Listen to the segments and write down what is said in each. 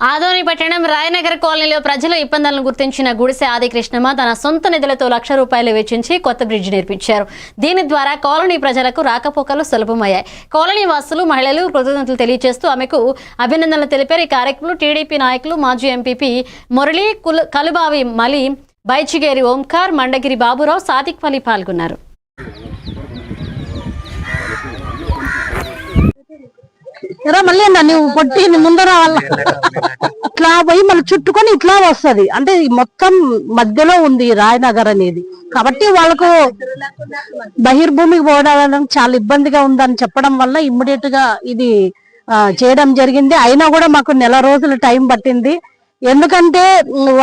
ఆదోని పట్టణం రాయనగర్ కాలనీలో ప్రజల ఇబ్బందులను గుర్తించిన గుడిసె ఆది కృష్ణమ్మ తన సొంత నిధులతో లక్ష రూపాయలు వెచ్చించి కొత్త బ్రిడ్జ్ నిర్మించారు దీని ద్వారా కాలనీ ప్రజలకు రాకపోకలు సులభమయ్యాయి. కాలనీ వాసులు మహిళలు కృతజ్ఞతలు తెలియజేస్తూ ఆమెకు అభినందనలు తెలిపారు. ఈ కార్యక్రమంలో టీడీపీ నాయకులు మాజీ ఎంపీపీ మురళి కుల- కలుబావి మలి బైచిగేరి ఓంకార్ మండగిరి బాబురావు సాదిక్ అలీ పాల్గొన్నారు. ఎరా మళ్ళీ అన్న నువ్వు పొట్టి నీ ముందర వాళ్ళ ఇట్లా పోయి మళ్ళీ చుట్టుకొని ఇట్లా వస్తది. అంటే మొత్తం మధ్యలో ఉంది ఈ రాయనగర్ అనేది. కాబట్టి వాళ్ళకు బహిర్భూమికి పోవడం చాలా ఇబ్బందిగా ఉందని చెప్పడం వల్ల ఇమ్మీడియట్గా ఇది చేయడం జరిగింది. అయినా కూడా మాకు నెల రోజులు టైం పట్టింది. ఎందుకంటే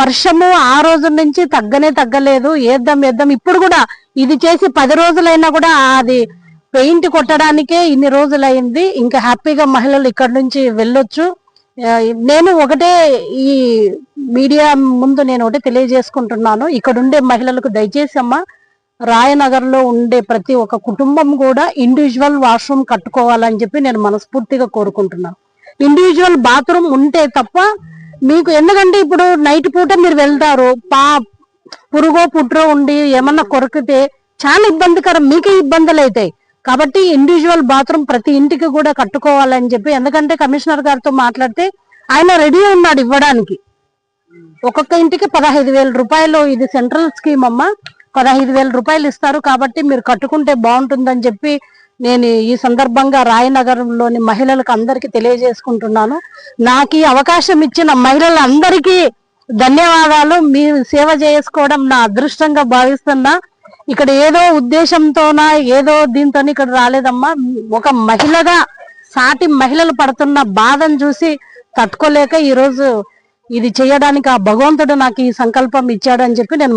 వర్షము ఆ రోజు నుంచి తగ్గనే తగ్గలేదు. ఏద్దాం ఏద్దాం. ఇప్పుడు కూడా ఇది చేసి పది రోజులైనా కూడా అది పెయింట్ కొట్టడానికే ఇన్ని రోజులైంది. ఇంకా హ్యాపీగా మహిళలు ఇక్కడ నుంచి వెళ్ళొచ్చు. నేను ఒకటే ఈ మీడియా ముందు నేను ఒకటే తెలియజేసుకుంటున్నాను. ఇక్కడ ఉండే మహిళలకు దయచేసి అమ్మ రాయనగర్లో ఉండే ప్రతి ఒక్క కుటుంబం కూడా ఇండివిజువల్ వాష్రూమ్ కట్టుకోవాలని చెప్పి నేను మనస్ఫూర్తిగా కోరుకుంటున్నాను ఇండివిజువల్ బాత్రూమ్ ఉంటే తప్ప మీకు ఎందుకంటే ఇప్పుడు నైట్ పూట మీరు వెళ్తారు పా పురుగో పుట్రో ఉండి ఏమన్నా కొరకితే చాలా ఇబ్బందికరం మీకే ఇబ్బందులు అవుతాయి కాబట్టి ఇండివిజువల్ బాత్రూమ్ ప్రతి ఇంటికి కూడా కట్టుకోవాలని చెప్పి ఎందుకంటే కమిషనర్ గారితో మాట్లాడితే ఆయన రెడీ ఉన్నాడు ఇవ్వడానికి. ఒక్కొక్క ఇంటికి పదహైదు వేల రూపాయలు ఇది సెంట్రల్ స్కీమ్ అమ్మ. పదహైదు వేల రూపాయలు ఇస్తారు కాబట్టి మీరు కట్టుకుంటే బాగుంటుందని చెప్పి నేను ఈ సందర్భంగా రాయనగరంలోని మహిళలకు అందరికీ తెలియజేసుకుంటున్నాను. నాకు ఈ అవకాశం ఇచ్చిన మహిళలందరికీ ధన్యవాదాలు. మీరు సేవ చేసుకోవడం నా అదృష్టంగా భావిస్తున్నా. ఇక్కడ ఏదో ఉద్దేశంతోన ఏదో దీంతో ఇక్కడ రాలేదమ్మా. ఒక మహిళగా సాటి మహిళలు పడుతున్న బాధను చూసి తట్టుకోలేక ఈ రోజు ఇది చేయడానికి ఆ భగవంతుడు నాకు ఈ సంకల్పం ఇచ్చాడని చెప్పి నేను